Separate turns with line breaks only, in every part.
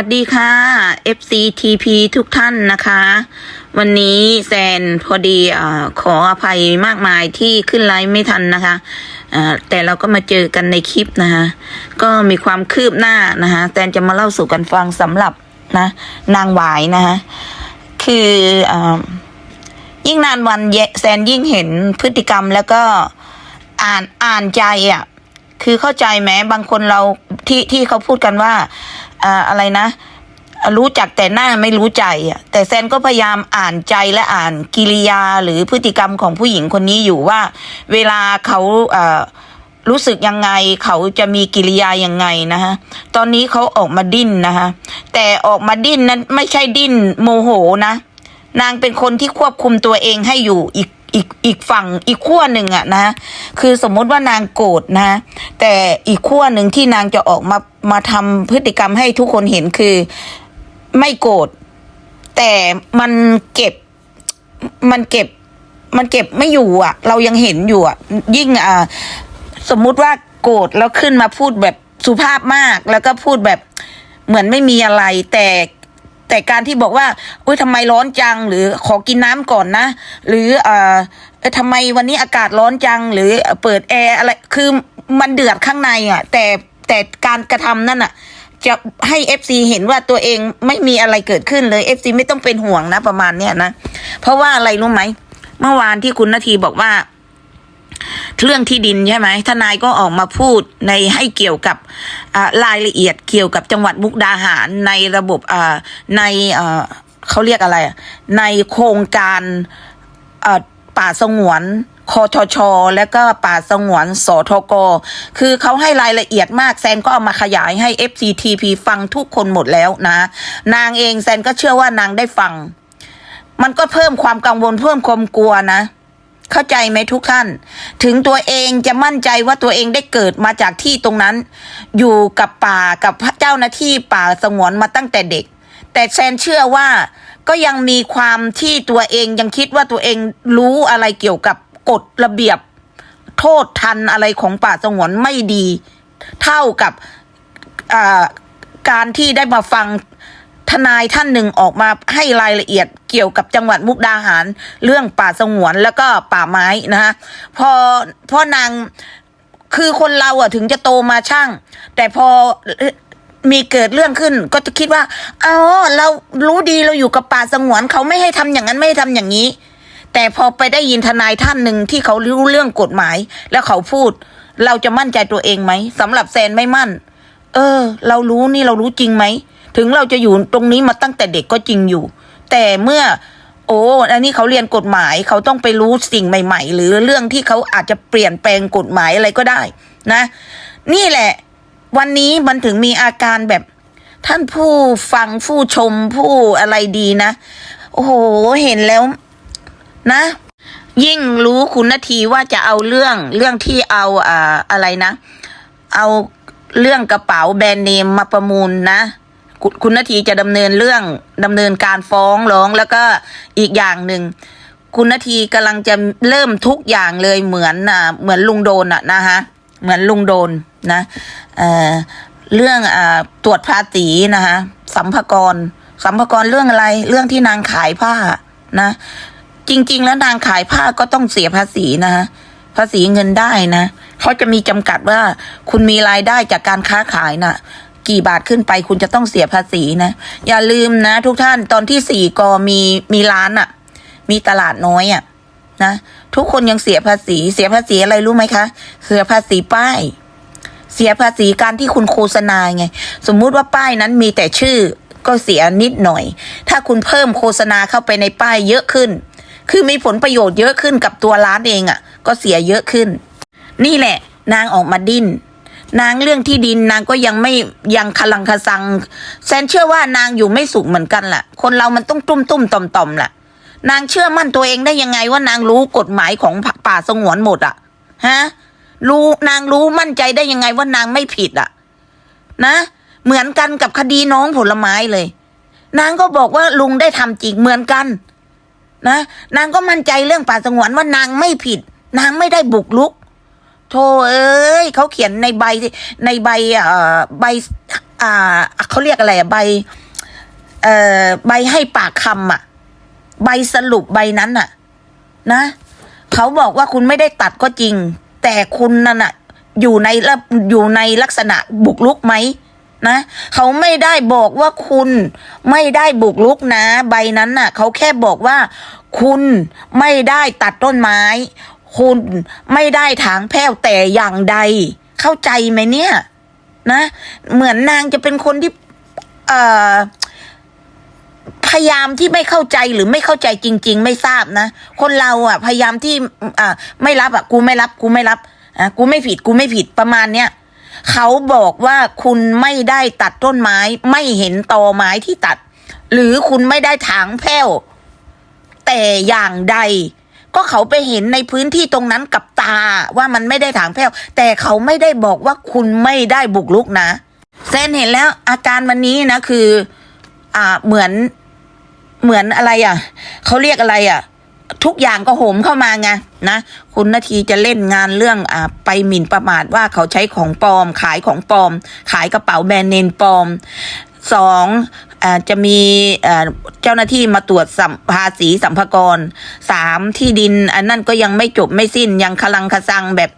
วัสดีค่ะ FCTP ทุกท่านนะคะ วันนี้แซนพอดีอขออภัยมากมายที่ขึ้นไลฟ์ไม่ทันนะคะแต่เราก็มาเจอกันในคลิปนะคะ ก็มีความคืบหน้านะคะแซนจะมาเล่าสู่กันฟังสำหรับนะนางหวายนะคะ คืออยิ่งนานวันแซนยิ่งเห็นพฤติกรรมแล้วก็อ่านอ่านใจอะคือเข้าใจไหมบางคนเราที่ที่เขาพูดกันว่า อ่าอะไรนะ รู้จักแต่หน้าไม่รู้ใจอะแต่แซนก็พยายามอ่านใจและอ่านกิริยาหรือพฤติกรรมของผู้หญิงคนนี้อยู่ว่า เวลาเขาเอ่อรู้สึกยังไงเขาจะมีกิริยายังไงนะคะตอนนี้เขาออกมาดิ้นนะคะแต่ออกมาดิ้นนั้นไม่ใช่ดิ้นโมโหนะ นางเป็นคนที่ควบคุมตัวเองให้อยู่อีก อีกอีกฝั่งอีกขั้วหนึ่งอะนะ คือสมมติว่านางโกรธนะ แต่อีกขั้วหนึ่งที่นางจะออกมามาทำพฤติกรรมให้ทุกคนเห็นคือไม่โกรธแต่มันเก็บมันเก็บมันเก็บไม่อยู่อะเรายังเห็นอยู่อะยิ่งอ่าสมมุติว่าโกรธแล้วขึ้นมาพูดแบบสุภาพมาก แล้วก็พูดแบบเหมือนไม่มีอะไรแต่ แต่การที่บอกว่าอุ้ยทำไมร้อนจังหรือขอกินน้ำก่อนนะ หรือเอ่อทำไมวันนี้อากาศร้อนจังหรือเปิดแอร์อะไรคือมันเดือดข้างในอะ แต่แต่การกระทำนั่นอะ จะให้เอฟซีเห็นว่าตัวเองไม่มีอะไรเกิดขึ้นเลยเอฟซีไม่ต้องเป็นห่วงนะประมาณเนี้ยนะ เพราะว่าอะไรรู้ไหม เมื่อวานที่คุณนาทีบอกว่า เรื่องที่ดินใช่ไหมทนายก็ออกมาพูดในให้เกี่ยวกับรายละเอียดเกี่ยวกับจังหวัดมุกดาหารในระบบในเขาเรียกอะไร ในโครงการป่าสงวนคอทช และก็ป่าสงวนสทก คือเขาให้รายละเอียดมากแซนก็เอามาขยายให้ FCTP ฟังทุกคนหมดแล้วนะ นางเองแซนก็เชื่อว่านางได้ฟัง มันก็เพิ่มความกังวลเพิ่มความกลัวนะ เข้าใจไหมทุกท่าน ถึงตัวเองจะมั่นใจว่าตัวเองได้เกิดมาจากที่ตรงนั้น อยู่กับป่ากับเจ้าหน้าที่ป่าสงวนมาตั้งแต่เด็ก แต่แซนเชื่อว่าก็ยังมีความที่ตัวเองยังคิดว่าตัวเองรู้อะไรเกี่ยวกับกฎระเบียบ โทษทันอะไรของป่าสงวนไม่ดี เท่ากับการที่ได้มาฟัง ทนายท่านหนึ่งออกมาให้รายละเอียดเกี่ยวกับจังหวัดมุกดาหาร เรื่องป่าสงวนแล้วก็ป่าไม้นะฮะพอพอนางคือคนเราอะถึงจะโตมาช่าง แต่พอมีเกิดเรื่องขึ้นก็จะคิดว่าอ๋อเรารู้ดีเราอยู่กับป่าสงวนเขาไม่ให้ทำอย่างนั้นไม่ให้ทำอย่างนี้ แต่พอไปได้ยินทนายท่านหนึ่งที่เขารู้เรื่องกฎหมาย แล้วเขาพูด เราจะมั่นใจตัวเองไหมสำหรับแซนไม่มั่น เออ เรารู้นี่เรารู้จริงไหม ถึงเราจะอยู่ตรงนี้มาตั้งแต่เด็กก็จริงอยู่ แต่เมื่อ โอ้อันนี้เขาเรียนกฎหมายเขาต้องไปรู้สิ่งใหม่ ๆ หรือเรื่องที่เขาอาจจะเปลี่ยนแปลงกฎหมายอะไรก็ได้ นะ นี่แหละ วันนี้มันถึงมีอาการแบบ ท่านผู้ฟังผู้ชมผู้อะไรดีนะ โอ้โหเห็นแล้ว นะยิ่งรู้คุณนาทีว่าจะเอาเรื่องเรื่องที่เอาอ่าอะไรนะ เอาเรื่องกระเป๋าแบรนด์เนมมาประมูลนะ คุณนาทีจะดำเนินเรื่องดำเนินการฟ้องร้องแล้วก็อีกอย่างหนึ่งคุณนาทีกำลังจะเริ่มทุกอย่างเลยเหมือนอ่าเหมือนลุงโดนอะนะคะเหมือนลุงโดนนะเอ่อเรื่องอ่าตรวจภาษีนะคะสัมภากรสัมภากรเรื่องอะไรเรื่องที่นางขายผ้านะ จริง ๆ แล้วนางขายผ้าก็ต้องเสียภาษีนะฮะภาษีเงินได้นะเขาจะมีจำกัดว่าคุณมีรายได้จากการค้าขายนะ่ะ กี่บาทขึ้นไป คุณจะต้องเสียภาษีนะ อย่าลืมนะ ทุกท่านตอนที่สี่กอมีมีร้านอะ่ะ มีตลาดน้อยอะ่ะนะทุกคนยังเสียภาษี เสียภาษีอะไรรู้ไหมคะ เสียภาษีป้าย เสียภาษีการที่คุณโฆษณาไง สมมุติว่าป้ายนั้นมีแต่ชื่อก็เสียนิดหน่อย ถ้าคุณเพิ่มโฆษณาเข้าไปในป้ายเยอะขึ้น คือมีผลประโยชน์เยอะขึ้นกับตัวร้านเองอะ่ะ ก็เสียเยอะขึ้น นี่แหละ นางออกมาดิ้น นางเรื่องที่ดินนางก็ยังไม่ยังคลังคสังแซนเชื่อว่านางอยู่ไม่สุขเหมือนกันล่ะคนเรามันต้องตุ้มตุ้มต่อมต่อมๆล่ะนางเชื่อมั่นตัวเองได้ยังไงว่านางรู้กฎหมายของป่าสงวนหมดอะฮะรู้นางรู้มั่นใจได้ยังไงว่านางไม่ผิดอะนะ เหมือนกันกับคดีน้องผลไม้เลย นางก็บอกว่าลุงได้ทำจริงเหมือนกัน นะ นางก็มั่นใจเรื่องป่าสงวนว่านางไม่ผิด นางไม่ได้บุกลุก โธ่เอ้ยเขาเขียนในใบในใบเอ่อใบอ่าเขาเรียกอะไรอะใบเอ่อใบให้ปากคำอะ ใบสรุปใบนั้นอะนะเขาบอกว่าคุณไม่ได้ตัดก็จริง แต่คุณนั่นอะอยู่ในระอยู่ในลักษณะบุกลุกไหมนะเขาไม่ได้บอกว่าคุณไม่ได้บุกลุกนะ ใบนั้นน่ะ เขาแค่บอกว่า คุณไม่ได้ตัดต้นไม้ คุณไม่ได้ถางแผ้วแต่อย่างใด เข้าใจไหมเนี่ย นะ เหมือนนางจะเป็นคนที่ เอ่อพยายามที่ไม่เข้าใจหรือไม่เข้าใจจริง ๆ ไม่ทราบนะ คนเราอะ พยายามที่อ่าไม่รับอะ กูไม่รับ กูไม่รับอะกูไม่ผิด กูไม่ผิดประมาณเนี้ยเขาบอกว่าคุณไม่ได้ตัดต้นไม้ ไม่เห็นตอไม้ที่ตัด หรือคุณไม่ได้ถางแผ้วแต่อย่างใด ก็เขาไปเห็นในพื้นที่ตรงนั้นกับตาว่ามันไม่ได้ถางแผ้ว แต่เขาไม่ได้บอกว่าคุณไม่ได้บุกลุกนะเซนเห็นแล้วอาการวันนี้นะคือ อ่าเหมือนเหมือนอะไรอะเขาเรียกอะไรอะ ทุกอย่างก็โหมเข้ามาไงนะคุณนาทีจะเล่นงานเรื่องอ่าไปหมิ่นประมาทว่าเขาใช้ของปลอม ขายของปลอม ขายกระเป๋าแบรนด์เนมปลอมสอง จะมีเจ้าหน้าที่มาตรวจสัมภาษีสัมภากรสามที่ดิน อันนั่นก็ยังไม่จบไม่สิ้นยังคลังคสังแบบ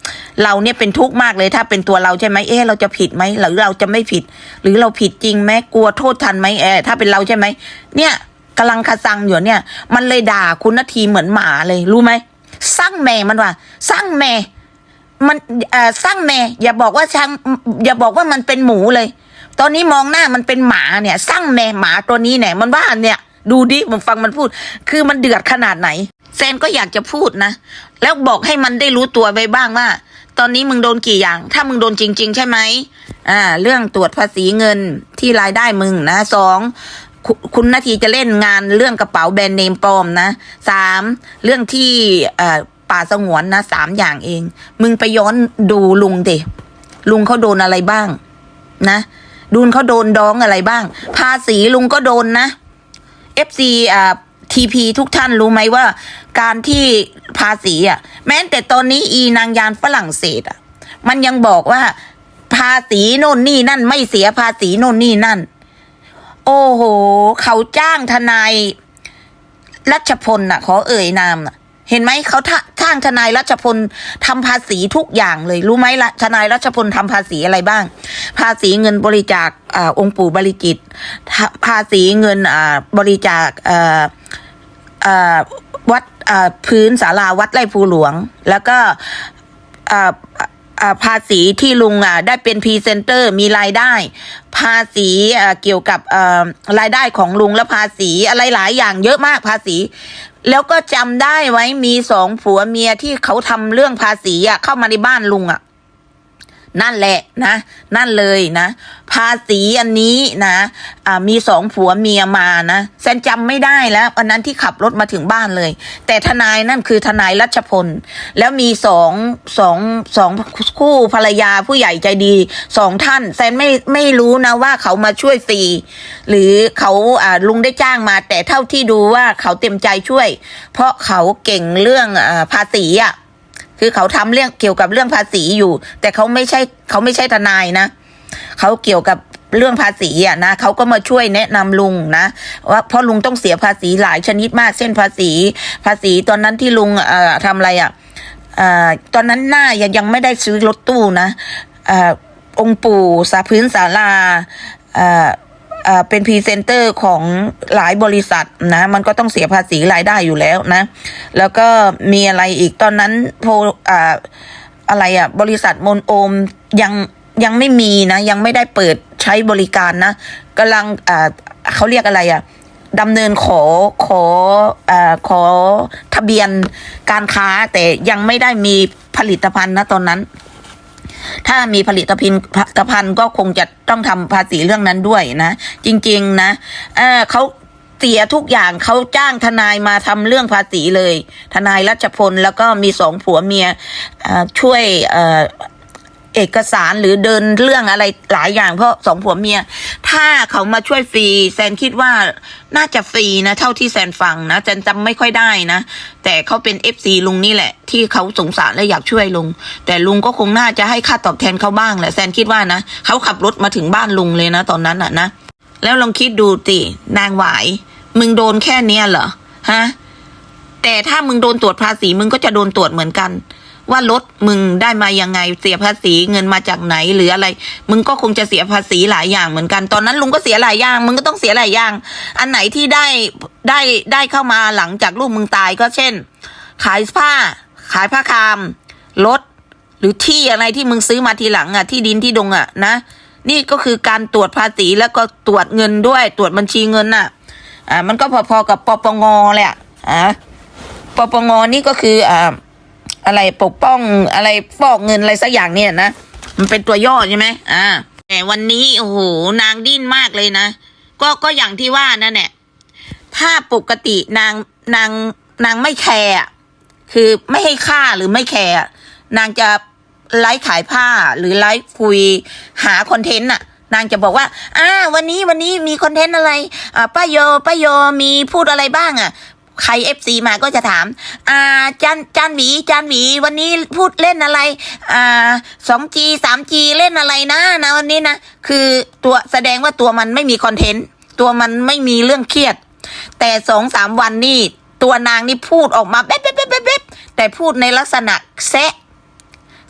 เราเนี่ยเป็นทุกข์มากเลยถ้าเป็นตัวเราใช่ไหมเอ๊ะเราจะผิดไหมหรือเราจะไม่ผิด หรือเราผิดจริงไหมกลัวโทษทันไหมเออถ้าเป็นเราใช่ไหมเนี่ยกำลังคาซังอยู่เนี่ย มันเลยด่าคุณนาทีเหมือนหมาเลยรู้ไหมสร้างแม่มันว่าสร้างแม่มันสร้างแม่อย่าบอกว่าช่างอย่าบอกว่ามันเป็นหมูเลย ตอนนี้มองหน้ามันเป็นหมาเนี่ยสร้างแม่หมาตัวนี้เนี่ยมันว่าเนี่ยดูดิผมฟังมันพูด คือมันเดือดขนาดไหน แซนก็อยากจะพูดนะ แล้วบอกให้มันได้รู้ตัวไว้บ้างว่า ตอนนี้มึงโดนกี่อย่าง ถ้ามึงโดนจริง ๆ ใช่ไหมอ่า เรื่องตรวจภาษีเงินที่รายได้มึงนะสองคุคุณนาทีจะเล่นงานเรื่องกระเป๋าแบรนด์เนมปลอมนะสามเรื่องที่เอ่อป่าสงวนนะสามอย่างเอง มึงไปย้อนดูลุงเดลุงเขาโดนอะไรบ้าง นะ ดูนเขาโดนดองอะไรบ้าง ภาษีลุงก็โดนนะ FC อ่าทีพีทุกท่านรู้ไหมว่า การที่ภาษีอะ แม้แต่ตอนนี้อีนางยานฝรั่งเศสอะ มันยังบอกว่า ภาษีโน่นนี่นั่น ไม่เสียภาษีโน่นนี่นั่น โอ้โห เขาจ้างทนายรัชพลน่ะ ขอเอ่ยนามน่ะ เห็นไหมเขาท่าจ้างทนายรัชพลทำภาษีทุกอย่างเลยรู้ไหมละทนายรัชพลทำภาษีอะไรบ้าง ภาษีเงินบริจาคอองค์ปู่บริจิต ภาษีเงินบริจาควัดพื้นศาลาวัดไร่ภูหลวง แล้วก็ภาษีที่ลุงอะได้เป็นพรีเซนเตอร์มีรายได้ ภาษีเกี่ยวกับรายได้ของลุงและภาษีอะไรหลายอย่างเยอะมากภาษี แล้วก็จำได้ไว้มีสองผัวเมียที่เขาทำเรื่องภาษีอะเข้ามาในบ้านลุงอะ นั่นแหละนะ นั่นเลยนะ ภาษีอันนี้นะอ่ามีสองผัวเมียมานะแซนจำไม่ได้แล้ววันนั้นที่ขับรถมาถึงบ้านเลย แต่ทนายนั่นคือทนายรัชพล แล้วมีสองสองสองคู่ภรรยาผู้ใหญ่ใจดีสองท่านแซนไม่ไม่รู้นะว่าเขามาช่วยฟรีหรือเขาลุงได้จ้างมา แต่เท่าที่ดูว่าเขาเต็มใจช่วย เพราะเขาเก่งเรื่องอภาษีอะ คือเขาทำเรื่องเกี่ยวกับเรื่องภาษีอยู่ แต่เขาไม่ใช่เขาไม่ใช่ทนายนะเขาเกี่ยวกับเรื่องภาษีอะนะเขาก็มาช่วยแนะนำลุงนะว่าเพราะลุงต้องเสียภาษีหลายชนิดมากเช่นภาษี ภาษีตอนนั้นที่ลุงเอ่อทำอะไรอะเอ่อตอนนั้นหน้ายังยังไม่ได้ซื้อรถตู้นะเอ่อองค์ปู่สาพื้นศาลา เป็นพรีเซนเตอร์ของหลายบริษัทนะมันก็ต้องเสียภาษีรายได้อยู่แล้วนะ แล้วก็มีอะไรอีกตอนนั้นโพอ่าอะไรอะบริษัทมนโอมยังยังไม่มีนะ ยังไม่ได้เปิดใช้บริการนะกำลังอ่าเขาเรียกอะไรอะดำเนินขอขออขอทะเบียนการค้าแต่ยังไม่ได้มีผลิตภัณฑ์นะตอนนั้น ถ้ามีผลิตภัณฑ์ตภัณฑ์ก็คงจะต้องทำภาษีเรื่องนั้นด้วยนะ จริง ๆ นะเออเขาเสียทุกอย่างเขาจ้างทนายมาทำเรื่องภาษีเลย ทนายรัชพลแล้วก็มีสองผัวเมียช่วย เอกสารหรือเดินเรื่องอะไรหลายอย่างเพราะสองผัวเมีย ถ้าเขามาช่วยฟรีแซนคิดว่าน่าจะฟรีนะ เท่าที่แซนฟังนะแซนจำไม่ค่อยได้นะ แต่เขาเป็นเอฟซีลุงนี่แหละ ที่เขาสงสารและอยากช่วยลุง แต่ลุงก็คงน่าจะให้ค่าตอบแทนเขาบ้างแหละแซนคิดว่านะเขาขับรถมาถึงบ้านลุงเลยนะ ตอนนั้นอะนะแล้วลองคิดดูตินางหวาย มึงโดนแค่เนี้ยเหรอฮะแต่ถ้ามึงโดนตรวจภาษีมึงก็จะโดนตรวจเหมือนกัน ว่ารถมึงได้มายังไงเสียภาษีเงินมาจากไหนหรืออะไร มึงก็คงจะเสียภาษีหลายอย่างเหมือนกัน ตอนนั้นลุงก็เสียหลายอย่างมึงก็ต้องเสียหลายอย่าง อันไหนที่ได้ได้ได้เข้ามาหลังจากลูกมึงตายก็เช่น ขายผ้า ขายผ้าคามรถหรือที่อะไรที่มึงซื้อมาทีหลังอะที่ดินที่ดงอะนะนี่ก็คือการตรวจภาษีแล้วก็ตรวจเงินด้วย ตรวจบัญชีเงินน่ะ อ่า มันก็พอๆกับปปงเละอ่าปปงนี่ก็คืออ่า อะไรปกป้องอะไรฟอกเงินอะไรสักอย่างเนี่ยนะมันเป็นตัวย่อใช่ไหมอ่าแต่วันนี้โอ้โหนางดิ้นมากเลยนะ ก็ก็อย่างที่ว่านั่นแหละถ้าปกตินางนางนางไม่แคร์คือไม่ให้ค่าหรือไม่แคร์นางจะไลฟ์ขายผ้าหรือไลฟ์คุยหาคอนเทนต์น่ะ นางจะบอกว่าอ่าวันนี้วันนี้มีคอนเทนต์อะไรอ่าป้าโยป้าโยมีพูดอะไรบ้างอะ ใครเอฟซีมาก็จะถาม อ่าจันจันหวีจันหวีวันนี้พูดเล่นอะไร อ่าสองจีสามจีเล่นอะไรนะนะวันนี้นะ คือตัวแสดงว่าตัวมันไม่มีคอนเทนต์ ตัวมันไม่มีเรื่องเครียด แต่สองสามวันนี่ตัวนางนี่พูดออกมาเบ๊บเบ๊บเบ๊บเบ๊บแต่พูดในลักษณะแซะ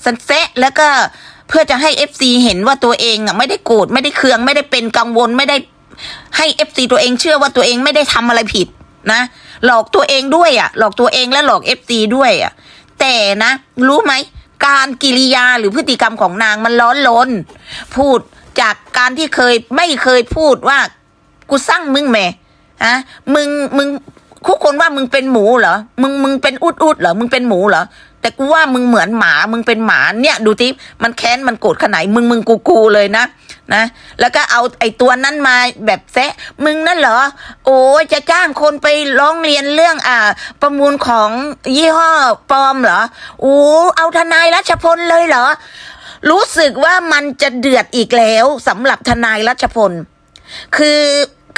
สันเซะแล้วก็เพื่อจะให้เอฟซีเห็นว่าตัวเองอะไม่ได้โกรธไม่ได้เคืองไม่ได้เป็นกังวลไม่ได้ให้เอฟซีตัวเองเชื่อว่าตัวเองไม่ได้ทำอะไรผิดนะ หลอกตัวเองด้วยอะ หลอกตัวเองและหลอกเอฟซีด้วยอะ แต่นะ รู้ไหม การกิริยาหรือพฤติกรรมของนางมันร้อนลน พูดจากการที่เคยไม่เคยพูดว่ากูสร้างมึงแหม่ฮะมึงมึงคุกคนว่ามึงเป็นหมูเหรอ มึงมึงเป็นอุดอุดเหรอ มึงเป็นหมูเหรอ แต่กูว่ามึงเหมือนหมา มึงเป็นหมาเนี่ย ดูทิมันแค้นมันโกรธขนาดมึงมึงกูกูเลยนะ นะ แล้วก็เอาไอ้ตัวนั้นมาแบบแซะมึงนั่นเหรอ โอ้จะจ้างคนไปร้องเรียนเรื่องอ่า ประมูลของยี่ห้อปลอมเหรอโอ้เอาทนายรัชพลเลยเหรอ รู้สึกว่ามันจะเดือดอีกแล้วสำหรับทนายรัชพล คือ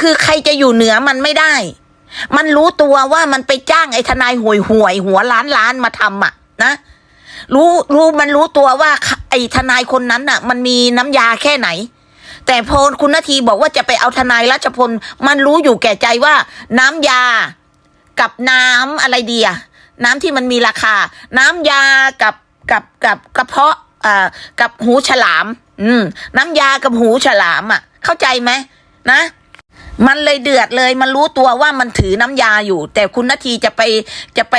คือใครจะอยู่เหนือมันไม่ได้ มันรู้ตัวว่ามันไปจ้างไอ้ทนายห่วยห่วยหัวล้านล้านมาทำอะ นะรู้รู้มันรู้ตัวว่าไอ้ทนายคนนั้นอะ มันมีน้ำยาแค่ไหน แต่พอคุณนาทีบอกว่าจะไปเอาทนายรัชพล มันรู้อยู่แก่ใจว่า น้ำยา กับน้ำอะไรดีอะน้ำที่มันมีราคา น้ำยากับกับกับกระเพาะอ่ากับหูฉลาม อืม น้ำยากับหูฉลามอะเข้าใจไหมนะมันเลยเดือดเลย มันรู้ตัวว่ามันถือน้ำยาอยู่ แต่คุณนาทีจะไปจะไป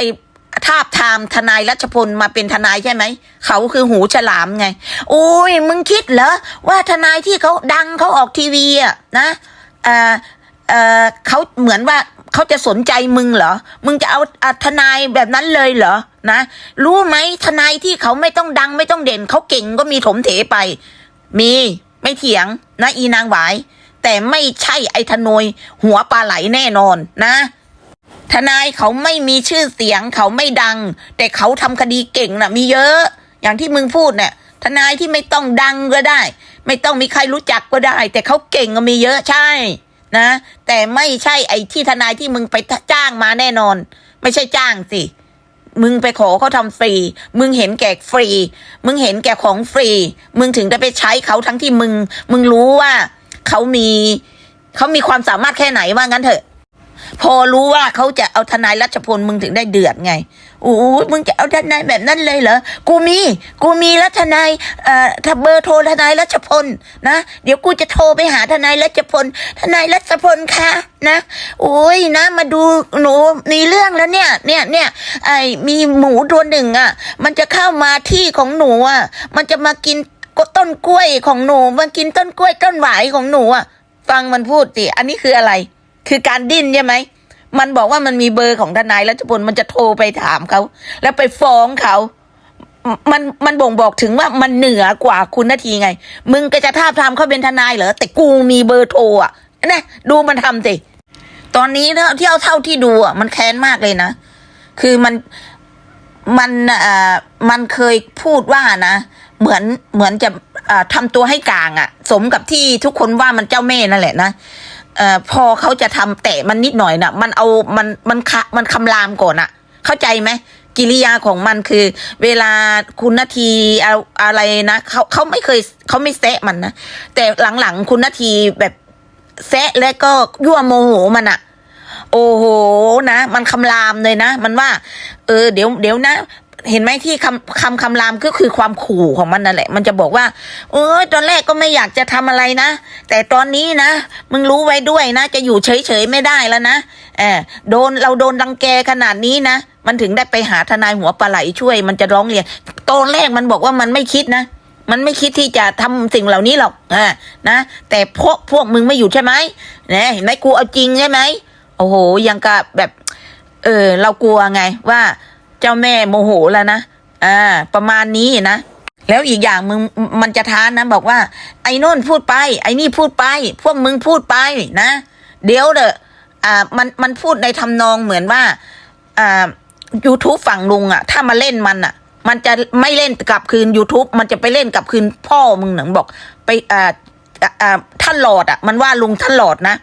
ทาบทามทนายรัชพลมาเป็นทนายใช่ไหม เขาคือหูฉลามไง โอ้ย มึงคิดเหรอ ว่าทนายที่เขาดังเขาออกทีวีอะนะเออเออเขาเหมือนว่าเขาจะสนใจมึงเหรอ มึงจะเอาอทนายแบบนั้นเลยเหรอ นะ รู้ไหมทนายที่เขาไม่ต้องดังไม่ต้องเด่น เขาเก่งก็มีถมเถไป มีไม่เถียงนะอีนางหวาย แต่ไม่ใช่ไอ้ทนอยหัวปลาไหลแน่นอนนะ ทนายเขาไม่มีชื่อเสียงเขาไม่ดัง แต่เขาทำคดีเก่งนะ่ะ มีเยอะ อย่างที่มึงพูดเนี่ยทนายที่ไม่ต้องดังก็ได้ ไม่ต้องมีใครรู้จักก็ได้ แต่เขาเก่งก็มีเยอะใช่นะ แต่ไม่ใช่ไอ้ที่ทนายที่มึงไปจ้างมาแน่นอน ไม่ใช่จ้างสิมึงไปขอเขาทำฟรี มึงเห็นแก่ฟรี มึงเห็นแก่ของฟรี มึงถึงได้ไปใช้เขาทั้งที่มึง มึงรู้ว่าเขามี เขามีความสามารถแค่ไหนว่างั้นเถอะ พอรู้ว่าเขาจะเอาทนายรัชพลมึงถึงได้เดือดไงโอ้ยมึงจะเอาทนายแบบนั้นเลยเหรอกูมี กูมีแล้วทนายเอ่อถ้าเบอร์โทรทนายรัชพลนะเดี๋ยวกูจะโทรไปหาทนายรัชพลทนายรัชพลคะนะโอ้ยนะมาดูหนูมีเรื่องแล้วเนี่ยเนี่ยเนี่ยไอ้มีหมูตัวหนึ่งอะ มันจะเข้ามาที่ของหนูอะ มันจะมากินต้นกล้วยของหนูมากินต้นกล้วยต้นหวายของหนูอะ ฟังมันพูดสิอันนี้คืออะไร คือการดิ้นใช่ไหม มันบอกว่ามันมีเบอร์ของทนายรัชพลมันจะโทรไปถามเขา แล้วไปฟ้องเขา มันมันบ่งบอกถึงว่ามันเหนือกว่าคุณนาทีไง มึงก็จะท้าทามเขาเป็นทนายเหรอ แต่กูมีเบอร์โทรอะนะดูมันทำสิ ตอนนี้เท่าที่เอาเท่าที่ดูอะมันแค้นมากเลยนะ คือมันมันอ่ามันเคยพูดว่านะ เหมือนเหมือนจะอ่าทำตัวให้กลางอะ สมกับที่ทุกคนว่ามันเจ้าแม่นั่นแหละนะ เอ่อพอเขาจะทำแตะมันนิดหน่อยน่ะ มันเอามันมันคะมันคำรามก่อนอะเข้าใจไหมกิริยาของมันคือ เวลาคุณนาทีเอาอะไรนะเขาเขาไม่เคยเขาไม่แซะมันนะแต่หลังๆคุณนาทีแบบแซะและก็ยั่วโมโหมันอะโอ้โหนะ มันคำรามเลยนะ มันว่า เออเดี๋ยวเดี๋ยวนะ เห็นไหมที่คำคำคำรามก็คือความขู่ของมันนั่นแหละ มันจะบอกว่า เออตอนแรกก็ไม่อยากจะทำอะไรนะ แต่ตอนนี้นะ มึงรู้ไว้ด้วยนะ จะอยู่เฉยๆไม่ได้แล้วนะเออโดนเราโดนรังแกขนาดนี้นะ มันถึงได้ไปหาทนายหัวปลาไหลช่วย มันจะร้องเรียนตอนแรกมันบอกว่ามันไม่คิดนะมันไม่คิดที่จะทำสิ่งเหล่านี้หรอกอ่านะ แต่พวกพวกมึงไม่อยู่ใช่ไหมนะเห็นไหมกูเอาจริงใช่ไหมโอ้โหยังกับแบบ เออเรากลัวไงว่า เจ้าแม่โมโหแล้วนะอ่า ประมาณนี้นะแล้วอีกอย่างมึงมันจะท้านนะ บอกว่า ไอ้น่นพูดไป ไอ้นี่พูดไป พวกมึงพูดไปนะ เดี๋ยวเด้ออ่ามันมันพูดในทำนองเหมือนว่าอ่า YouTube ฝั่งลุงอะถ้ามาเล่นมันอะมันจะไม่เล่นกลับคืน YouTube มันจะไปเล่นกลับคืนพ่อมึงหนังบอก ไปอ่าอ่าอ่าท่านหลอดอะมันว่าลุงท่านหลอดนะ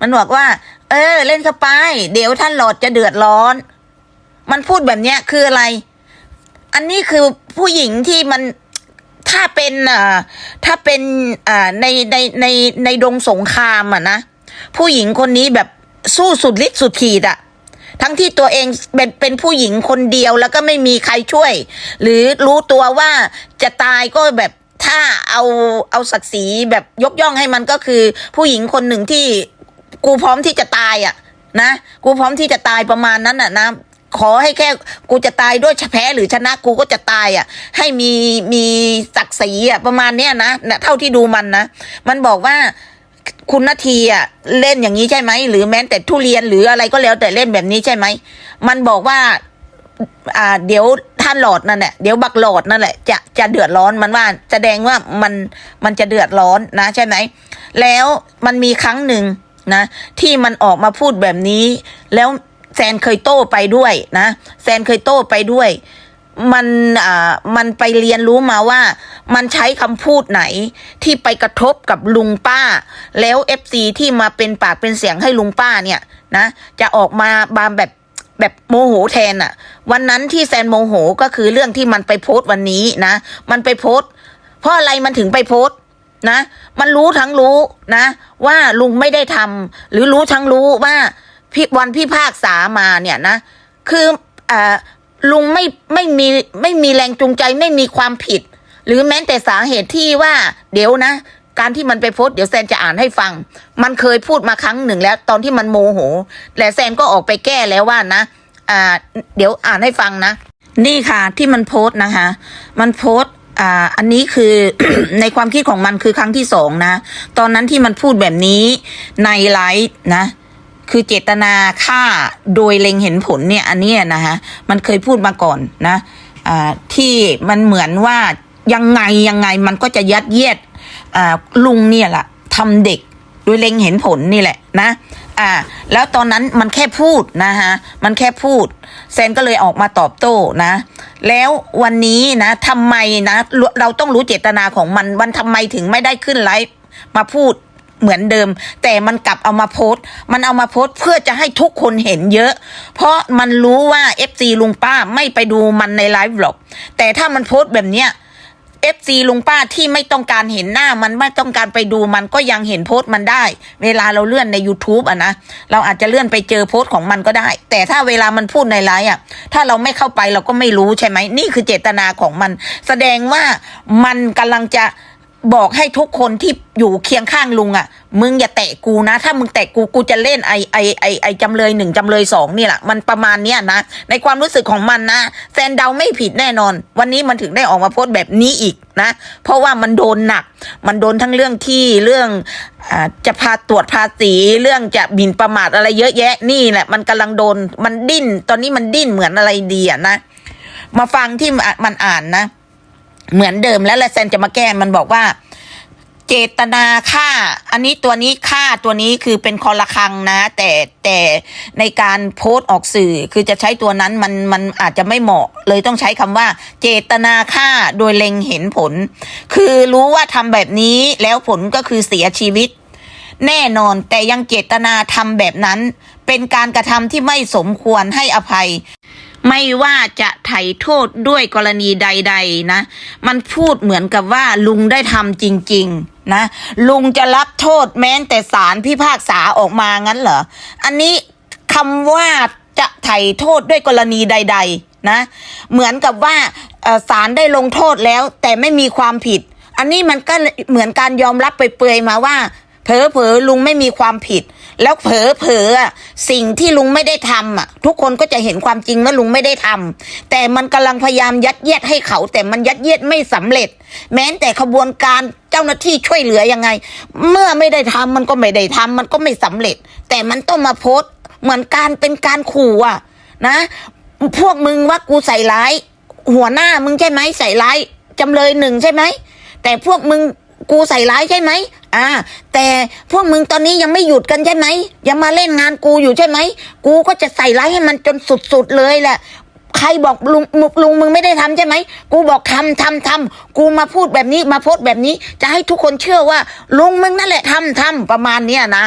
มันบอกว่า เออ เล่นเข้าไป เดี๋ยวท่านหลอดจะเดือดร้อน มันพูดแบบเนี้ยคืออะไร อันนี้คือผู้หญิงที่มันถ้าเป็นอ่าถ้าเป็นอ่าในในในในดงสงครามอะนะผู้หญิงคนนี้แบบสู้สุดฤทธิ์สุดขีดอะทั้งที่ตัวเองเป็นเป็นผู้หญิงคนเดียวแล้วก็ไม่มีใครช่วย หรือรู้ตัวว่าจะตายก็แบบถ้าเอาเอาศักดิ์ศรีแบบยกย่องให้มันก็คือ ผู้หญิงคนหนึ่งที่กูพร้อมที่จะตายอะนะกูพร้อมที่จะตายประมาณนั้นอะนะ ขอให้แค่กูจะตายด้วยแพ้หรือชนะกูก็จะตายอะ ให้มีมีศักดิ์ศรีอะประมาณเนี้ยนะนะเท่าที่ดูมันนะ มันบอกว่าคุณนาทีอะเล่นอย่างนี้ใช่ไหมหรือแม้แต่ทุเรียนหรืออะไรก็แล้วแต่เล่นแบบนี้ใช่ไหมมันบอกว่า อ่า เดี๋ยวท่านหลอดนั่นแหละเดี๋ยวบักหลอดนั่นแหละจะจะเดือดร้อนมันว่าแสดงว่ามันมันจะเดือดร้อนนะ ใช่ไหมแล้วมันมีครั้งหนึ่งนะ ที่มันออกมาพูดแบบนี้แล้ว แซนเคยโต้ไปด้วยนะแซนเคยโต้ไปด้วย มันอ่ามันไปเรียนรู้มาว่า มันใช้คำพูดไหนที่ไปกระทบกับลุงป้า แล้วเอฟซีที่มาเป็นปากเป็นเสียงให้ลุงป้าเนี่ยนะจะออกมาบามแบบแบบโมโหแทนอะวันนั้นที่แซนโมโหก็คือเรื่องที่มันไปโพสต์วันนี้นะ มันไปโพสต์ เพราะอะไรมันถึงไปโพสต์นะ มันรู้ทั้งรู้นะ ว่าลุงไม่ได้ทำหรือรู้ทั้งรู้ว่า พี่วันพี่ภาคษามาเนี่ยนะ คืออลุงไม่ไม่มีไม่มีแรงจูงใจไม่มีความผิด หรือแม้แต่สาเหตุที่ว่าเดี๋ยวนะ การที่มันไปโพสเดี๋ยวแซนจะอ่านให้ฟัง มันเคยพูดมาครั้งหนึ่งแล้ว ตอนที่มันโมโหแต่แซนก็ออกไปแก้แล้วว่านะอ่าเดี๋ยวอ่านให้ฟังนะ นี่ค่ะที่มันโพสนะคะ มันโพสอ่าอันนี้คือในความคิดของมันคือครั้งที่สองนะ ตอนนั้นที่มันพูดแบบนี้ในไลฟ์นะ คือเจตนาฆ่าโดยเล็งเห็นผลเนี่ยอันเนี้ยนะคะมันเคยพูดมาก่อนนะอ่าที่มันเหมือนว่ายังไงยังไงมันก็จะยัดเยียดอ่าลุงเนี่ยแหละทำเด็กโดยเล็งเห็นผลนี่แหละนะอ่าแล้วตอนนั้นมันแค่พูดนะฮะมันแค่พูดแซนก็เลยออกมาตอบโต้นะ แล้ววันนี้นะทำไมนะเราเราต้องรู้เจตนาของมันวันทำไมถึงไม่ได้ขึ้นไลฟ์มาพูด เหมือนเดิม แต่มันกลับเอามาโพสต์มันเอามาโพสต์เพื่อจะให้ทุกคนเห็นเยอะ เพราะมันรู้ว่า FC ลุงป้าไม่ไปดูมันในไลฟ์หรอก แต่ถ้ามันโพสต์แบบเนี้ย FC ลุงป้าที่ไม่ต้องการเห็นหน้ามันไม่ต้องการไปดูมันก็ยังเห็นโพสต์มันได้ เวลาเราเลื่อนใน YouTube อะนะเราอาจจะเลื่อนไปเจอโพสต์ของมันก็ได้ แต่ถ้าเวลามันพูดในไลฟ์อะ ถ้าเราไม่เข้าไปเราก็ไม่รู้ใช่ไหมนี่คือเจตนาของมัน แสดงว่ามันกำลังจะ บอกให้ทุกคนที่อยู่เคียงข้างลุงอะ มึงอย่าแตะกูนะ ถ้ามึงแตะกูกูจะเล่นไอไอไอไอจำเลยหนึ่งจำเลยสองนี่แหละมันประมาณเนี้ยนะ ในความรู้สึกของมันนะแซนเดาไม่ผิดแน่นอน วันนี้มันถึงได้ออกมาโพสต์แบบนี้อีกนะ เพราะว่ามันโดนหนัก มันโดนทั้งเรื่องที่เรื่องอจะพาตรวจภาษีเรื่องจะบินประมาทอะไรเยอะแยะนี่แหละ มันกำลังโดนมันดิ้น ตอนนี้มันดิ้นเหมือนอะไรดีอะนะมาฟังที่มันอ่านนะ เหมือนเดิมแล้วแหละแซนจะมาแก้มันบอกว่าเจเจตนาฆ่า อันนี้ตัวนี้ฆ่าตัวนี้คือเป็นคอละครังนะ แต่แต่ในการโพสต์ออกสื่อคือจะใช้ตัวนั้นมันมันอาจจะไม่เหมาะ เลยต้องใช้คำว่า เจตนาฆ่าโดยเล็งเห็นผล คือรู้ว่าทำแบบนี้แล้วผลก็คือเสียชีวิตแน่นอนแต่ยังเจตนาทำแบบนั้น เป็นการกระทำที่ไม่สมควรให้อภัย ไม่ว่าจะไถ่โทษด้วยกรณีใด ๆ นะ มันพูดเหมือนกับว่าลุงได้ทำจริง ๆ นะ ลุงจะรับโทษแม้แต่ศาลพิพากษาออกมางั้นเหรอ อันนี้คำว่าจะไถ่โทษด้วยกรณีใด ๆ นะ เหมือนกับว่าเอ่อศาลได้ลงโทษแล้ว แต่ไม่มีความผิด อันนี้มันก็เหมือนการยอมรับไปเปยมาว่าเผลอๆลุงไม่มีความผิด แล้วเผลอเผลอๆสิ่งที่ลุงไม่ได้ทำอะ ทุกคนก็จะเห็นความจริงว่าลุงไม่ได้ทำแต่มันกำลังพยายามยัดเยียดให้เขา แต่มันยัดเยียดไม่สำเร็จ แม้แต่ขบวนการเจ้าหน้าที่ช่วยเหลือยังไง เมื่อไม่ได้ทำมันก็ไม่ได้ทำมันก็ไม่สำเร็จ แต่มันต้องมาโพสเหมือนการเป็นการขู่อะ นะ พวกมึงว่ากูใส่ร้าย หัวหน้ามึงใช่ไหมใส่ร้ายจำเลยหนึ่งใช่ไหมแต่พวกมึง กูใส่ร้ายใช่ไหม อ่า แต่พวกมึงตอนนี้ยังไม่หยุดกันใช่ไหม ยังมาเล่นงานกูอยู่ใช่ไหม กูก็จะใส่ร้ายให้มันจนสุดๆเลยแหละ ใครบอกลุงลุงลุงมึงไม่ได้ทำใช่ไหม กูบอกทำทำทำกูมาพูดแบบนี้มาโพสแบบนี้ จะให้ทุกคนเชื่อว่า ลุงมึงนั่นแหละทำทำประมาณเนี้ยนะ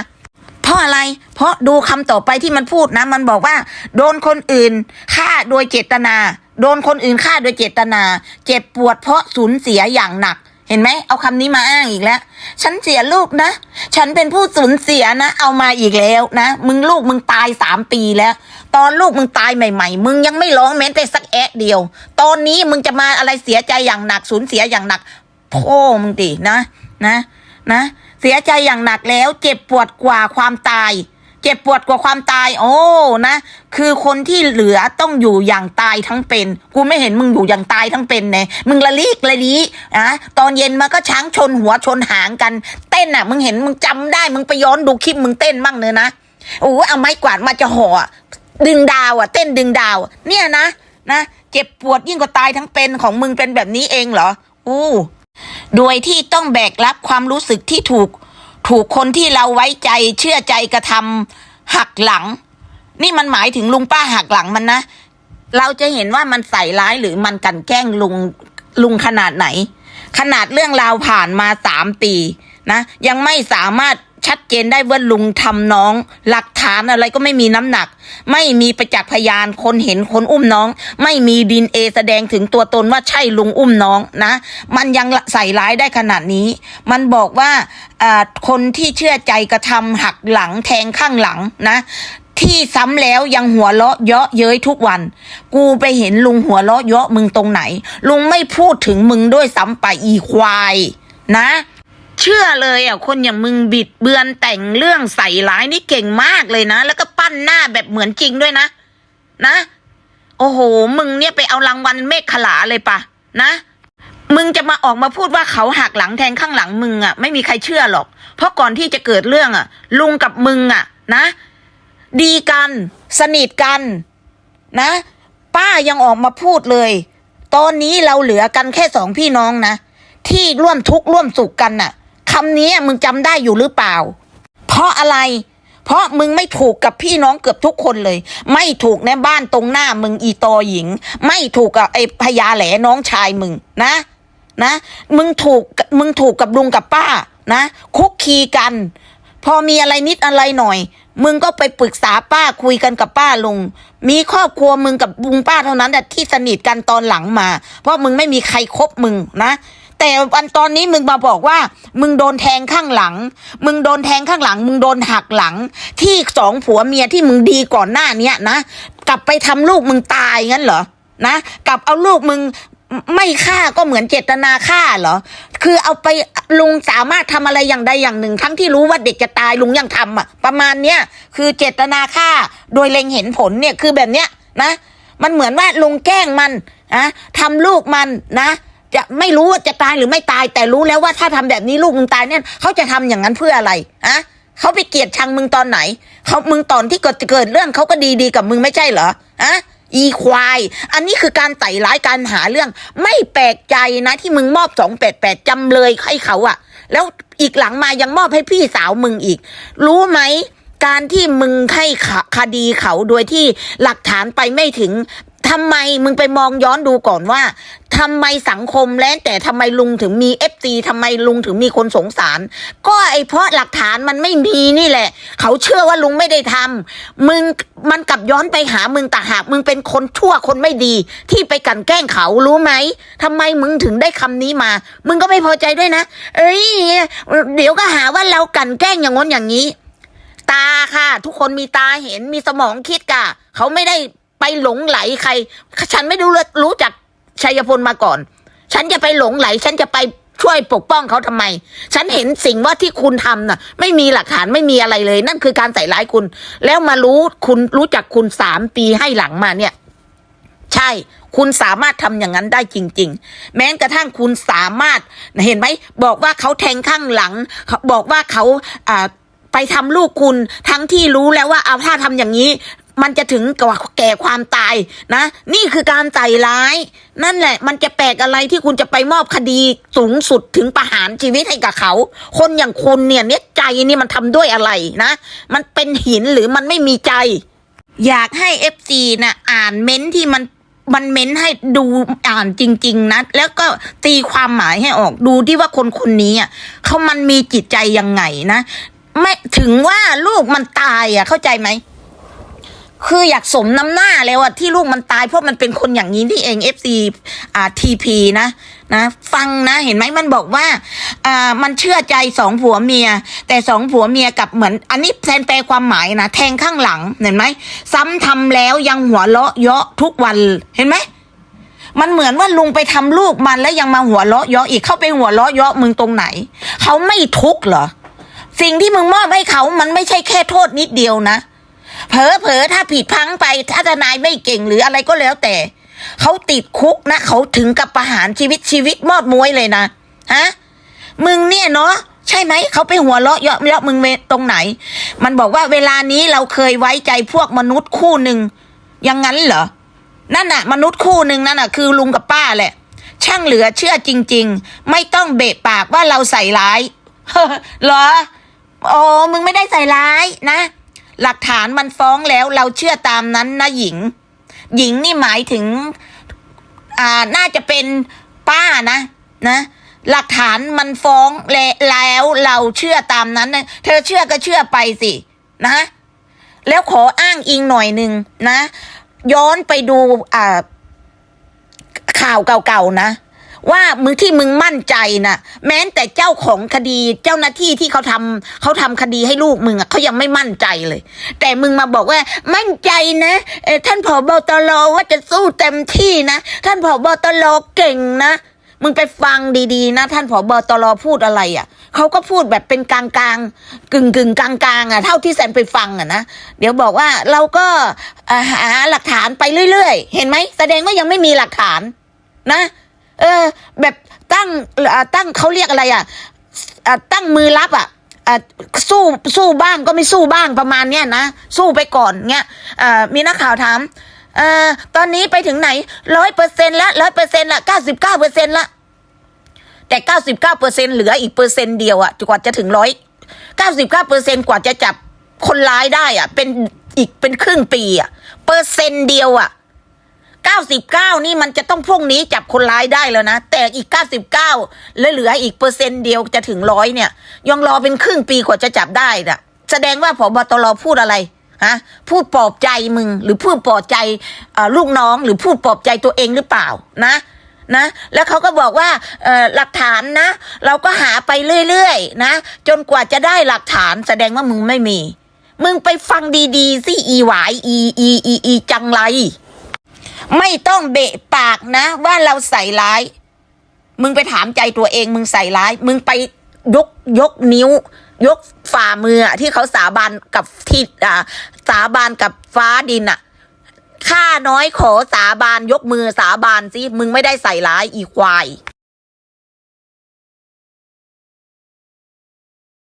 เพราะอะไร เพราะดูคำต่อไปที่มันพูดนะ มันบอกว่า โดนคนอื่นฆ่าโดยเจตนา โดนคนอื่นฆ่าโดยเจตนา เจ็บปวดเพราะสูญเสียอย่างหนัก เห็นไหมเอาคำนี้มาอ้างอีกแล้ว ฉันเสียลูกนะ ฉันเป็นผู้สูญเสียนะ เอามาอีกแล้วนะ มึงลูกมึงตายสามปีแล้ว ตอนลูกมึงตายใหม่ ๆ มึงยังไม่ร้องแม้แต่สักแอะเดียว ตอนนี้มึงจะมาอะไรเสียใจอย่างหนักสูญเสียอย่างหนักพ่อมึงดินะนะนะ เสียใจอย่างหนักแล้ว เจ็บปวดกว่าความตาย เจ็บปวดกว่าความตาย โอ้นะ คือคนที่เหลือต้องอยู่อย่างตายทั้งเป็น กูไม่เห็นมึงอยู่อย่างตายทั้งเป็นเนยมึงละลีกละลีอะตอนเย็นมาก็ช้างชนหัวชนหางกัน เต้นอะ มึงเห็นมึงจำได้ มึงไปย้อนดูคลิปมึงเต้นบ้างเนยนะโอ้เอาไม้กวาดมาจะห่อดึงดาวอะ เต้นดึงดาว เนี่ยนะนะเจ็บปวดยิ่งกว่าตายทั้งเป็นของมึงเป็นแบบนี้เองเหรออู้โดยที่ต้องแบกรับความรู้สึกที่ถูก ถูกคนที่เราไว้ใจเชื่อใจกระทำหักหลัง นี่มันหมายถึงลุงป้าหักหลังมันนะเราจะเห็นว่ามันใส่ร้ายหรือมันกันแกล้งลุงลุงขนาดไหน ขนาดเรื่องราวผ่านมาสามปีนะ ยังไม่สามารถ ชัดเจนได้ว่าลุงทำน้อง หลักฐานอะไรก็ไม่มีน้ำหนัก ไม่มีประจักษ์พยานคนเห็นคนอุ้มน้อง ไม่มีดีเอแสดงถึงตัวตนว่าใช่ลุงอุ้มน้องนะ มันยังใส่ร้ายได้ขนาดนี้ มันบอกว่าคนที่เชื่อใจกระทำหักหลังแทงข้างหลังนะที่ซ้ำแล้วยังหัวเราะเยาะเย้ยทุกวัน กูไปเห็นลุงหัวเราะเยาะมึงตรงไหน ลุงไม่พูดถึงมึงด้วยซ้ำไปอีควายนะ เชื่อเลยอะคนอย่างมึงบิดเบือนแต่งเรื่องใส่ร้ายนี่เก่งมากเลยนะ แล้วก็ปั้นหน้าแบบเหมือนจริงด้วยนะ นะ โอ้โห มึงเนี่ยไปเอารางวัลเมฆขลาเลยปะนะมึงจะมาออกมาพูดว่าเขาหักหลังแทงข้างหลังมึงอะ ไม่มีใครเชื่อหรอก เพราะก่อนที่จะเกิดเรื่องอะ ลุงกับมึงอะ นะ ดีกัน สนิทกัน นะ ป้ายังออกมาพูดเลย ตอนนี้เราเหลือกันแค่สองพี่น้องนะ ที่ร่วมทุกข์ร่วมสุขกันน่ะ คำนี้มึงจำได้อยู่หรือเปล่า เพราะอะไร เพราะมึงไม่ถูกกับพี่น้องเกือบทุกคนเลย ไม่ถูกในบ้านตรงหน้ามึงอีตอหญิง ไม่ถูกกับไอ้พญาแหลน้องชายมึงนะ นะ มึงถูกมึงถูกกับลุงกับป้านะ คุกคีกัน พอมีอะไรนิดอะไรหน่อย มึงก็ไปปรึกษาป้าคุยกันกับป้าลุง มีครอบครัวมึงกับลุงป้าเท่านั้นแหละที่สนิทกันตอนหลังมา เพราะมึงไม่มีใครคบมึงนะ แต่วันตอนนี้มึงมาบอกว่า มึงโดนแทงข้างหลัง มึงโดนแทงข้างหลัง มึงโดนหักหลัง ที่สองผัวเมียที่มึงดีก่อนหน้าเนี้ยนะกลับไปทำลูกมึงตายงั้นเหรอนะกลับเอาลูกมึงไม่ฆ่าก็เหมือนเจตนาฆ่าเหรอ คือเอาไปลุงสามารถทำอะไรอย่างใดอย่างหนึ่ง ทั้งที่รู้ว่าเด็กจะตายลุงยังทำอะ ประมาณเนี้ยคือเจตนาฆ่าโดยเล็งเห็นผลเนี่ยคือแบบเนี้ยนะ มันเหมือนว่าลุงแกล้งมันนะทำลูกมันนะ จะไม่รู้ว่าจะตายหรือไม่ตาย แต่รู้แล้วว่าถ้าทำแบบนี้ลูกมึงตายเนี่ยเขาจะทำอย่างนั้นเพื่ออะไรอะเขาไปเกลียดชังมึงตอนไหนเขามึงตอนที่เกิดเกิดเรื่องเขาก็ดีดีๆกับมึงไม่ใช่เหรออะอีควาย อันนี้คือการไต่ร้ายการหาเรื่อง ไม่แปลกใจนะที่มึงมอบสองแปดแปดจำเลยให้เขาอะแล้วอีกหลังมายังมอบให้พี่สาวมึงอีก รู้ไหมการที่มึงให้คดีเขาโดยที่หลักฐานไปไม่ถึง ทำไมมึงไปมองย้อนดูก่อนว่าทำไมสังคมและแต่ทำไมลุงถึงมีเอฟซีทำไมลุงถึงมีคนสงสาร ก็ไอเพราะหลักฐานมันไม่มีนี่แหละ เขาเชื่อว่าลุงไม่ได้ทำมึงมันกลับย้อนไปหามึงต่างหากมึงเป็นคนชั่วคนไม่ดี ที่ไปกันแกล้งเขารู้ไหมทำไมมึงถึงได้คำนี้มา มึงก็ไม่พอใจด้วยนะ เอ้ย เดี๋ยวก็หาว่าเรากันแกล้งอย่างง้นอย่างนี้ ตาค่ะ ทุกคนมีตาเห็นมีสมองคิดกะเขาไม่ได้ ไปหลงไหลใคร ฉันไม่รู้รู้จักชัยพลมาก่อน ฉันจะไปหลงไหล ฉันจะไปช่วยปกป้องเขาทำไม ฉันเห็นสิ่งว่าที่คุณทำน่ะ ไม่มีหลักฐานไม่มีอะไรเลย นั่นคือการใส่ร้ายคุณ แล้วมารู้คุณรู้จักคุณสามปีให้หลังมาเนี่ย ใช่ คุณสามารถทำอย่างนั้นได้จริง ๆ แม้กระทั่งคุณสามารถเห็นไหมบอกว่าเขาแทงข้างหลังบอกว่าเขาอ่าไปทำลูกคุณทั้งที่รู้แล้วว่าเอาถ้าทำอย่างนี้ มันจะถึงกับแก่ความตายนะ นี่คือการใส่ร้าย นั่นแหละ มันจะแปลกอะไรที่คุณจะไปมอบคดีสูงสุดถึงประหารชีวิตให้กับเขา คนอย่างคุณเนี่ยเนี่ยใจนี่มันทำด้วยอะไรนะ มันเป็นหินหรือมันไม่มีใจ อยากให้เอฟซีนะอ่านเม้นที่มันมันเม้นให้ดูอ่านจริง ๆนะ แล้วก็ตีความหมายให้ออกดูที่ว่าคนคนนี้อะเขามันมีจิตใจยังไงนะ ไม่ถึงว่าลูกมันตายอะเข้าใจไหม คืออยากสมน้ำหน้าแล้วอะที่ลูกมันตายเพราะมันเป็นคนอย่างนี้ที่เอง FC อ่า TP นะนะ ฟังนะเห็นไหมมันบอกว่าอ่ามันเชื่อใจสองผัวเมีย แต่สองผัวเมียกับเหมือน อันนี้แทนแปลความหมายนะแทงข้างหลังเห็นไหมซ้ำทำแล้วยังหัวเราะเยาะทุกวันเห็นไหมมันเหมือนว่าลุงไปทำลูกมันแล้วยังมาหัวเราะเยาะอีกเข้าไปหัวเราะเยาะมึงตรงไหน เขาไม่ทุกข์เหรอ สิ่งที่มึงมอบให้เขามันไม่ใช่แค่โทษนิดเดียวนะ เผลอเผลอถ้าผิดพังไป ถ้าทนายไม่เก่งหรืออะไรก็แล้วแต่ เขาติดคุกนะเขาถึงกับประหารชีวิตชีวิตมอดมวยเลยนะฮะมึงเนี่ยเนาะใช่ไหมเขาไปหัวเราะเยาะเยาะมึงเวตรงไหน มันบอกว่าเวลานี้เราเคยไว้ใจพวกมนุษย์คู่หนึ่งยังงั้นเหรอนั่นน่ะ มนุษย์คู่หนึ่งนั่นน่ะคือลุงกับป้าแหละ ช่างเหลือเชื่อจริง ๆ ไม่ต้องเบะปากว่าเราใส่ร้ายเหรอโอ้มึงไม่ได้ใส่ร้ายนะ หลักฐานมันฟ้องแล้วเราเชื่อตามนั้นนะหญิง หญิงนี่หมายถึง อ่าน่าจะเป็นป้านะนะหลักฐานมันฟ้องแล,แล้วเราเชื่อตามนั้นนะเธอเชื่อก็เชื่อไปสินะ แล้วขออ้างอิงหน่อยหนึ่งนะ ย้อนไปดูอ่าข่าวเก่าๆนะ ว่ามึงที่มึงมั่นใจนะแม้แต่เจ้าของคดีเจ้าหน้าที่ที่เขาทำเขาทำคดีให้ลูกมึงอะเขายังไม่มั่นใจเลย แต่มึงมาบอกว่า มั่นใจนะท่านผอบตรว่าจะสู้เต็มที่นะท่านผอบตรเก่งนะมึงไปฟังดีๆ นะ ท่านผอบตรพูดอะไรอะ่ะเขาก็พูดแบบเป็นกลางๆกึ่งกึ่งๆกลางๆอะ เท่าที่แซนไปฟังอะนะเดี๋ยวบอกว่าเราก็หาหลักฐานไปเรื่อยๆ เห็นไหมแสดงว่ายังไม่มีหลักฐานนะ เออ แบบตั้งอ่าตั้งเขาเรียกอะไรอะอ่าตั้งมือรับอะอ่าสู้สู้บ้างก็ไม่สู้บ้างประมาณเนี้ยนะสู้ไปก่อนเงี้ยอ่ามีนักข่าวถามเอ่อตอนนี้ไปถึงไหนร้อยเปอร์เซ็นละร้อยเปอร์เซ็นละเก้าสิบเก้าเปอร์เซ็นละแต่เก้าสิบเก้าเปอร์เซ็นเหลืออีกเปอร์เซ็นต์เดียวอะกว่าจะถึงร้อยเก้าสิบเก้าเปอร์เซ็นกว่าจะจับคนร้ายได้อะเป็นอีกเป็นครึ่งปีอะเปอร์เซ็นต์เดียวอะ เก้าสิบเก้านี่มันจะต้องพรุ่งนี้จับคนร้ายได้แล้วนะ แต่อีกเก้าสิบเก้าเหลืออีกเปอร์เซ็นต์เดียวจะถึงร้อยเนี่ย ยังรอเป็นครึ่งปีกว่าจะจับได้น่ะ แสดงว่าผบตรพูดอะไรฮะพูดปลอบใจมึง หรือพูดปลอบใจลูกน้อง หรือพูดปลอบใจตัวเองหรือเปล่านะนะแล้วเขาก็บอกว่าหลักฐานนะ เราก็หาไปเรื่อยๆนะ จนกว่าจะได้หลักฐานแสดงว่ามึงไม่มี มึงไปฟังดีๆสิอีหวายอีอีอีอีจังไร ไม่ต้องเบะปากนะ ว่าเราใส่ร้าย มึงไปถามใจตัวเอง มึงใส่ร้าย มึงไปยกยกนิ้วยกฝ่ามืออะที่เขาสาบานกับที่อ่าสาบานกับฟ้าดินอะข้าน้อยขอสาบานยกมือสาบานสิมึงไม่ได้ใส่ร้ายอีควาย